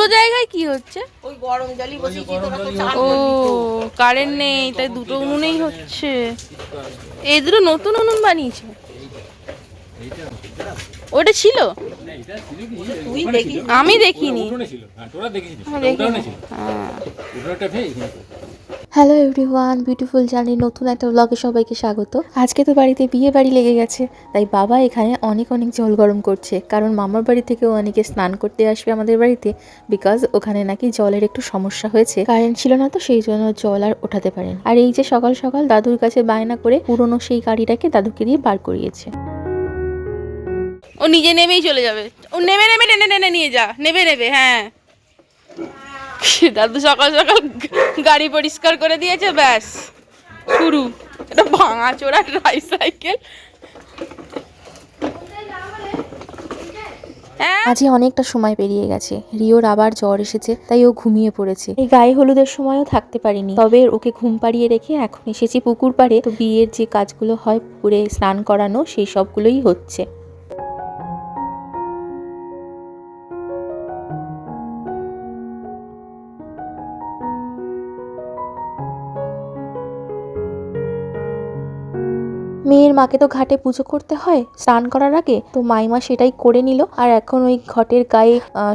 দুটো জায়গায় কি হচ্ছে? ওই গরম জলই বসিয়েছি তো ও কারেন্ট নেই তাই দুটো উনুনেই হচ্ছে। এই দুটো নতুন উনুন বানিয়েছে। ওটা ছিল? আমি দেখিনি। দেখিনি। হ্যালো এভরিওয়ান বিউটিফুল জার্নি নতুন একটা ব্লগে সবাইকে স্বাগত। আজকে তো বাড়িতে বিয়ে বাড়ি লেগে গেছে, তাই বাবা এখানে অনেক অনেক জল গরম করছে। কারণ মামার বাড়ি থেকেও অনেকে স্নান করতে আসবে আমাদের বাড়িতে বিকজ ওখানে নাকি জলের একটু সমস্যা হয়েছে। কারেন্ট ছিল না তো সেই জন্য জল আর ওঠাতে পারেন। আর এই যে সকাল সকাল দাদুর কাছে বায়না করে পুরনো সেই গাড়িটাকে দাদুকে দিয়ে বার করিয়েছে। ও নিজে নেমেই চলে যাবে। ও নেমে নেমে টেনে টেনে নিয়ে যা, নেবে নেবে হ্যাঁ। দাদু সকাল সকাল গাড়ি পরিষ্কার করে দিয়েছে, ব্যাস। শুরু। এটা ভাঙা চোরা ট্রাইসাইকেল হ্যাঁ? আজই অনেকটা সময় পেরিয়ে গেছে। রিওর আবার জ্বর এসেছে, তাই ও ঘুমিয়ে পড়েছে। এই গায়ে হলুদের সময়ও থাকতে পারিনি। তবে ওকে ঘুম পাড়িয়ে রেখে এখন এসেছি পুকুর পাড়ে। তো বিয়ের যে কাজগুলো হয় পুকুরে স্নান করানো, সেই সবগুলোই হচ্ছে। মেয়ের মাকে তো ঘাটে পুজো করতে হয়, স্নান করার আগে। তো মাইমা সেটাই করে নিল, আর এখন ওই ঘটের গায়ে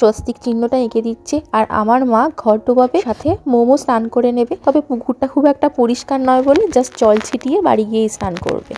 স্বস্তিক চিহ্নটা এঁকে দিচ্ছে। আর আমার মা ঘর ডোবাবে, সাথে মোমো স্নান করে নেবে। তবে পুকুরটা খুব একটা পরিষ্কার নয় বলে জাস্ট জল ছিটিয়ে বাড়ি গিয়ে স্নান করবে।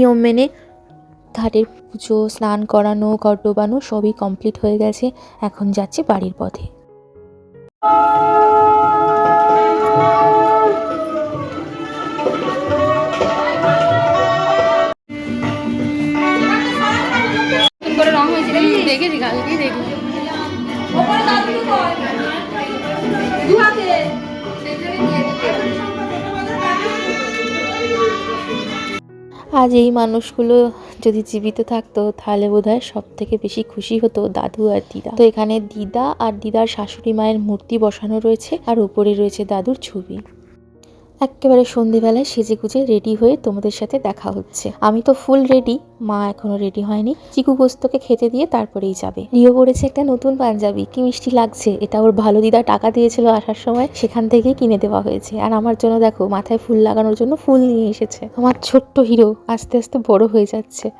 নিয়ম মেনে ঘাটের পুজো, স্নান করানো, ঘর ডোবানো সবই কমপ্লিট হয়ে গেছে। এখন যাচ্ছে বাড়ির পথে। আজ এই মানুষগুলো যদি জীবিত থাকতো, তাহলে বোধ হয় সব থেকে বেশি খুশি হতো দাদু আর দিদা। তো এখানে দিদা আর দিদার শাশুড়ি মায়ের মূর্তি বসানো রয়েছে, আর উপরে রয়েছে দাদুর ছবি। একেবারে সন্ধেবেলায় সেজে গুজে রেডি হয়ে তোমাদের সাথে দেখা হচ্ছে। আমি তো ফুল রেডি মা এখনও রেডি হয়নি। চিকু গোস্তকে খেতে দিয়ে তারপরেই যাবে। রিও পড়েছে একটা নতুন পাঞ্জাবি, কি মিষ্টি লাগছে? এটা ওর ভালো দিদা টাকা দিয়েছিল আসার সময়, সেখান থেকেই কিনে দেওয়া হয়েছে। আর আমার জন্য দেখো, মাথায় ফুল লাগানোর জন্য ফুল নিয়ে এসেছে। আমার ছোট্ট হিরো আস্তে আস্তে বড় হয়ে যাচ্ছে।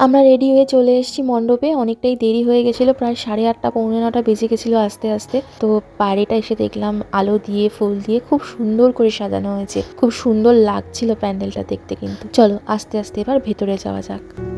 আমরা রেডি হয়ে চলে এসেছি মণ্ডপে। অনেকটাই দেরি হয়ে গেছিল, প্রায় সাড়ে আটটা, পৌনে নটা বেজে গেছিল আস্তে আস্তে। তো বাইরেটা এসে দেখলাম, আলো দিয়ে, ফুল দিয়ে খুব সুন্দর করে সাজানো হয়েছে। খুব সুন্দর লাগছিল প্যান্ডেলটা দেখতে কিন্তু। চলো আস্তে আস্তে এবার ভেতরে যাওয়া যাক।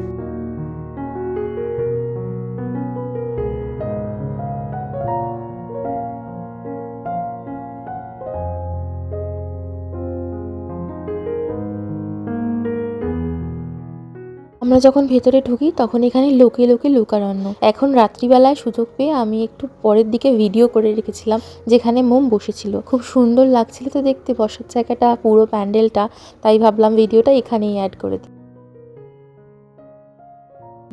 আমরা যখন ভেতরে ঢুকি, তখন এখানে লোকে লোকে লোকারণ্য এখন রাত্রিবেলায় সুযোগ পেয়ে আমি একটু পরের দিকে ভিডিও করে রেখেছিলাম, যেখানে মোম বসেছিল। খুব সুন্দর লাগছিল তো দেখতে, বসার জায়গাটা, পুরো প্যান্ডেলটা। তাই ভাবলাম ভিডিওটা এখানেই অ্যাড করে দিই।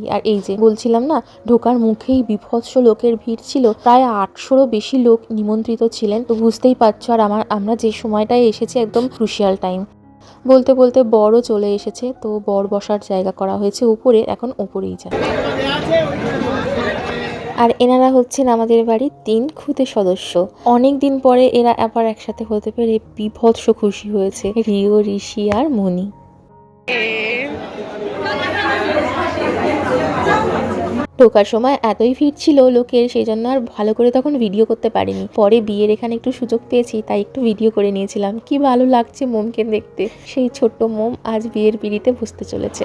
আর এই যে, বলছিলাম না, ঢোকার মুখেই বিভৎস লোকের ভিড় ছিল। প্রায় আটশোরও বেশি লোক নিমন্ত্রিত ছিলেন। তো বুঝতেই পারছ, আর আমার, আমরা যে সময়টায় এসেছি একদম ক্রুশিয়াল টাইম বলতে বলতে বড়ও চলে এসেছে, তো বর বসার জায়গা করা হয়েছে উপরে, এখন উপরেই যায়। আর এনারা হচ্ছেন আমাদের বাড়ির তিন খুদে সদস্য। অনেক দিন পরে এরা আবার একসাথে হতে পেরে বিভৎস খুশি হয়েছে রিও, ঋষি আর মনি ঢোকার সময় এতই ভিড় ছিল লোকের, সেই জন্য আর ভালো করে তখন ভিডিও করতে পারিনি। পরে বিয়ের এখানে একটু সুযোগ পেয়েছি, তাই একটু ভিডিও করে নিয়েছিলাম। কি ভালো লাগছে মোমকে দেখতে। সেই ছোট্ট মোম আজ বিয়ের পিড়িতে বসতে চলেছে।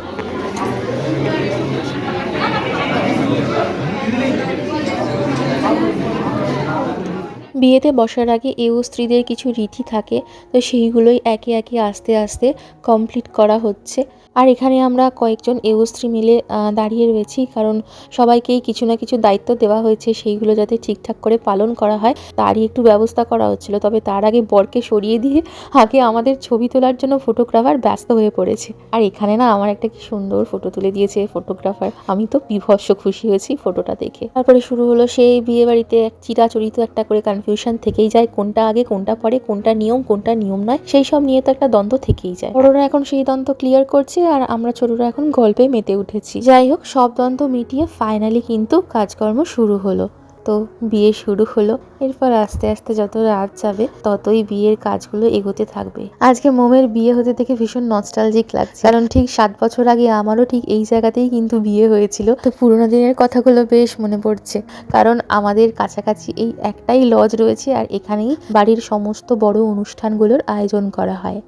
বিয়েতে বসার আগে এও স্ত্রীদের কিছু রীতি থাকে, তো সেইগুলোই একে একে আস্তে আস্তে কমপ্লিট করা হচ্ছে। আর এখানে আমরা কয়েকজন এও স্ত্রী মিলে দাঁড়িয়ে রয়েছি। কারণ সবাইকেই কিছু না কিছু দায়িত্ব দেওয়া হয়েছে, সেইগুলো যাতে ঠিকঠাক করে পালন করা হয়, তারই একটু ব্যবস্থা করা হচ্ছিল। তবে তার আগে বরকে সরিয়ে দিয়ে আগে আমাদের ছবি তোলার জন্য ফটোগ্রাফার ব্যস্ত হয়ে পড়েছে। আর এখানে না আমার একটা কি সুন্দর ফটো তুলে দিয়েছে ফটোগ্রাফার। আমি তো বিভৎস খুশি হয়েছি ফটোটা দেখে। তারপরে শুরু হলো সেই বিয়ে বাড়িতে এক চিরাচরিত একটা করে কনফিউশন থেকেই যায়, কোনটা আগে, কোনটা পরে, কোনটা নিয়ম কোনটা নিয়ম নয়, সেই সব নিয়ে তো একটা দ্বন্দ্ব থেকেই যায়। বড়রা এখন সেই দ্বন্দ্ব ক্লিয়ার করছে আর আমরা ছোটরা এখন গল্পে মেতে উঠেছি। যাই হোক, সব দ্বন্দ্ব মিটিয়ে ফাইনালি কিন্তু কাজকর্ম শুরু হলো। তো বিয়ে শুরু হলো। এরপর আস্তে আস্তে যত রাত যাবে, ততই বিয়ের কাজগুলো এগোতে থাকবে। আজকে মোমের বিয়ে হতে দেখে ভীষণ নস্টালজিক লাগছে। কারণ ঠিক সাত বছর আগে আমারও ঠিক এই জায়গাতেই কিন্তু বিয়ে হয়েছিল। তো পুরোনো দিনের কথাগুলো বেশ মনে পড়ছে। কারণ আমাদের কাছাকাছি এই একটাই লজ রয়েছে আর এখানেই বাড়ির সমস্ত বড় অনুষ্ঠানগুলোর আয়োজন করা হয়।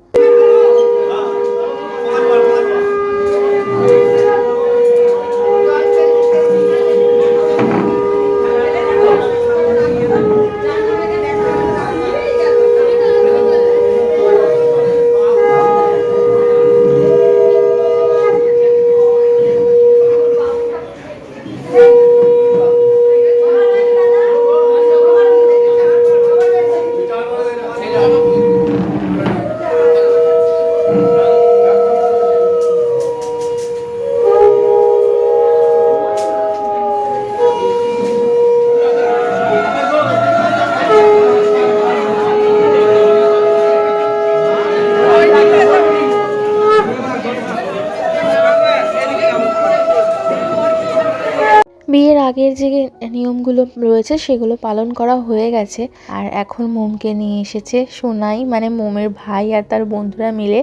বিয়ের আগের যে নিয়মগুলো রয়েছে সেগুলো পালন করা হয়ে গেছে। আর এখন মোমকে নিয়ে এসেছে সোনাই মানে মোমের ভাই আর তার বন্ধুরা মিলে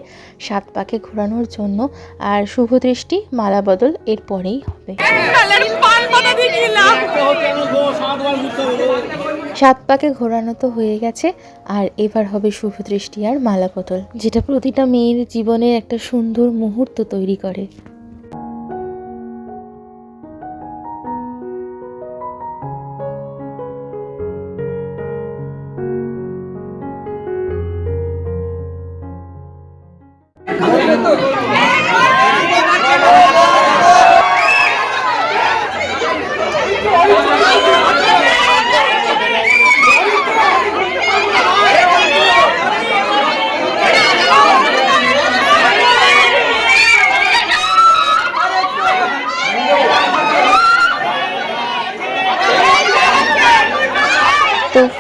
সাত পাকে ঘোরানোর জন্য। আর শুভ দৃষ্টি, মালা বদল এরপরেই হবে। সাত পাকে ঘোরানো তো হয়ে গেছে, আর এবার হবে শুভ দৃষ্টি আর মালা বদল, যেটা প্রতিটা মেয়ের জীবনের একটা সুন্দর মুহূর্ত তৈরি করে।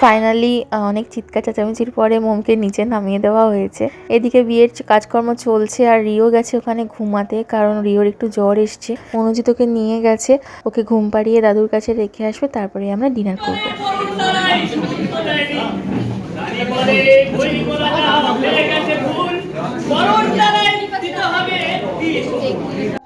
ফাইনালি অনেক চিৎকার, চেঁচামেচির পরে মোমকে নিচে নামিয়ে দেওয়া হয়েছে। এদিকে বিয়ের কাজকর্ম চলছে আর রিও গেছে ওখানে ঘুমাতে, কারণ রিওর একটু জ্বর এসছে। অনুজিত ওকে নিয়ে গেছে, ওকে ঘুম পাড়িয়ে দাদুর কাছে রেখে আসবে, তারপরে আমরা ডিনার করব।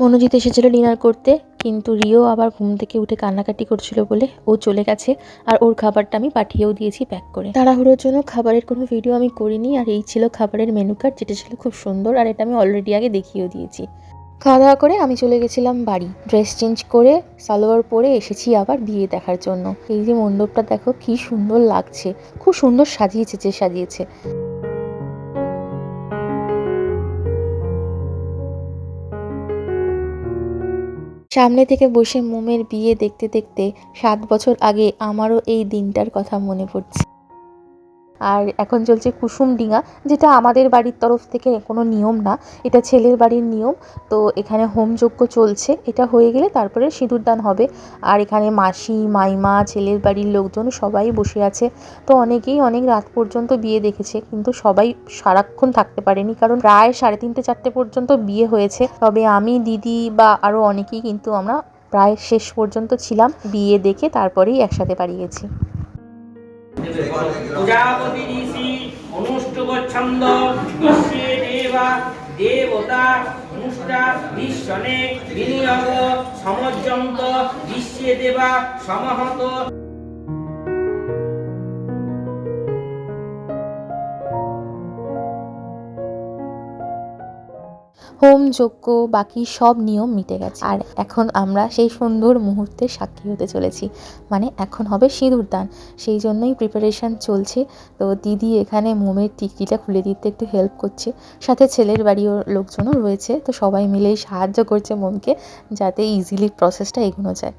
মনোজিৎ এসেছিল ডিনার করতে, কিন্তু রিও আবার ঘুম থেকে উঠে কান্নাকাটি করছিল বলে ও চলে গেছে আর ওর খাবারটা আমি পাঠিয়েও দিয়েছি প্যাক করে। তাড়াহুড়োর জন্য খাবারের কোনো ভিডিও আমি করিনি আর এই ছিল খাবারের মেনু কার্ড যেটা ছিল খুব সুন্দর আর এটা আমি অলরেডি আগে দেখিয়েও দিয়েছি। খাওয়া দাওয়া করে আমি চলে গেছিলাম বাড়ি। ড্রেস চেঞ্জ করে সালোয়ার পরে এসেছি আবার বিয়ে দেখার জন্য। এই যে মণ্ডপটা দেখো কি সুন্দর লাগছে, খুব সুন্দর সাজিয়েছে যে সাজিয়েছে। সামনে থেকে বসে মোমের বিয়ে দেখতে দেখতে সাত বছর আগে আমারও এই দিনটার কথা মনে পড়ছে। আর এখন চলছে কুসুম ডিঙা, যেটা আমাদের বাড়ির তরফ থেকে কোনো নিয়ম না, এটা ছেলের বাড়ির নিয়ম। তো এখানে হোমযজ্ঞ চলছে, এটা হয়ে গেলে তারপরে সিঁদুরদান হবে। আর এখানে মাসি, মাইমা, ছেলের বাড়ির লোকজন সবাই বসে আছে। তো অনেকেই অনেক রাত পর্যন্ত বিয়ে দেখেছে, কিন্তু সবাই সারাক্ষণ থাকতে পারেনি, কারণ প্রায় সাড়ে তিনটে চারটে পর্যন্ত বিয়ে হয়েছে। তবে আমি, দিদি বা আরও অনেকেই কিন্তু আমরা প্রায় শেষ পর্যন্ত ছিলাম। বিয়ে দেখে তারপরেই একসাথে পালিয়েছি প্রজাপতি ঋষি অনুষ্ঠবচ্ছন্দ বিশ্বে দেবা দেবতা অনুষ্ঠা বিশ্বনে বিনিয়োগ সমজন্ত বিশ্বে দেবা সমহত হোম যজ্ঞ, বাকি সব নিয়ম মিটে গেছে। আর এখন আমরা সেই সুন্দর মুহূর্তে সাক্ষী হতে চলেছি। মানে এখন হবে সিঁদুর দান। সেই জন্যই প্রিপারেশন চলছে। তো দিদি এখানে মোমের টিকটিটা খুলে দিতে একটু হেল্প করছে। সাথে ছেলের বাড়িও লোকজনও রয়েছে। তো সবাই মিলেই সাহায্য করছে মোমকে, যাতে ইজিলি প্রসেসটা এগোনো যায়।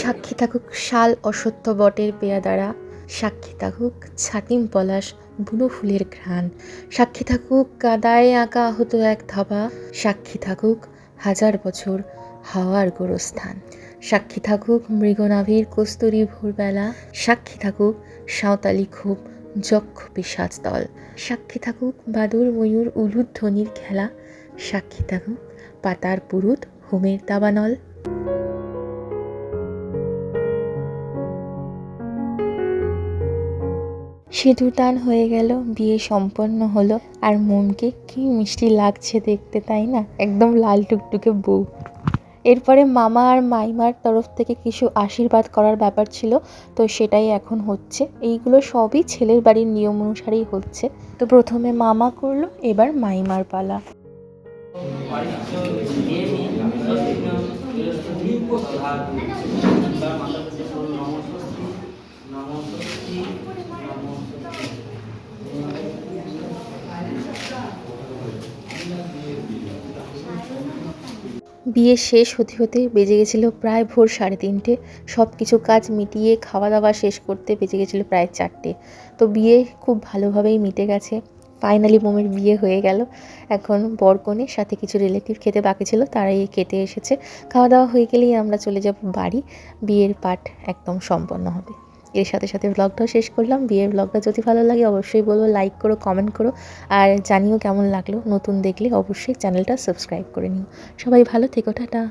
সাক্ষী থাকুক শাল অসত্য বটের পেয়াদারা সাক্ষী থাকুক ছাতিম পলাশ বুনো ফুলের ঘ্রাণ, সাক্ষী থাকুক কাদায় আঁকা আহত এক ধাবা, সাক্ষী থাকুক হাজার বছর হাওয়ার গোরস্থান, সাক্ষী থাকুক মৃগনাভির কস্তুরী ভোরবেলা, সাক্ষী থাকুক সাঁওতালি খুব যক্ষ পিসাজ দল, সাক্ষী থাকুক বাদুর ময়ূর উলুধ্বনির খেলা, সাক্ষী থাকুক পাতার পুরুত হোমের দাবানল সিঁদুরদান হয়ে গেল, বিয়ে সম্পন্ন হলো। আর মনকে কি মিষ্টি লাগছে দেখতে, তাই না? একদম লাল টুকটুকে বউ। এরপরে মামা আর মাইমার তরফ থেকে কিছু আশীর্বাদ করার ব্যাপার ছিল, তো সেটাই এখন হচ্ছে। এইগুলো সবই ছেলের বাড়ির নিয়ম অনুসারেই হচ্ছে। তো প্রথমে মামা করল, এবার মাইমার পালা। বিয়ে শেষ হতে হতে বেজে গেছিল প্রায় ভোর সাড়ে তিনটে। সব কিছু কাজ মিটিয়ে খাওয়া দাওয়া শেষ করতে বেজে গেছিল প্রায় চারটে। তো বিয়ে খুব ভালোভাবেই মিটে গেছে। ফাইনালি মোমের বিয়ে হয়ে গেল। এখন বরকনের সাথে কিছু রিলেটিভ খেতে বাকি ছিল, তারাই খেতে এসেছে। খাওয়া দাওয়া হয়ে গেলেই আমরা চলে যাব বাড়ি। বিয়ের পাঠ একদম সম্পন্ন হবে। এর সাথে সাথে ব্লগটাও শেষ করলাম। বিয়ের ব্লগটা যদি ভালো লাগে অবশ্যই বলব লাইক করো কমেন্ট করো। আর জানিও কেমন লাগল। নতুন দেখলে অবশ্যই চ্যানেলটা সাবস্ক্রাইব করে নিও। সবাই ভালো থেকো, টাটা।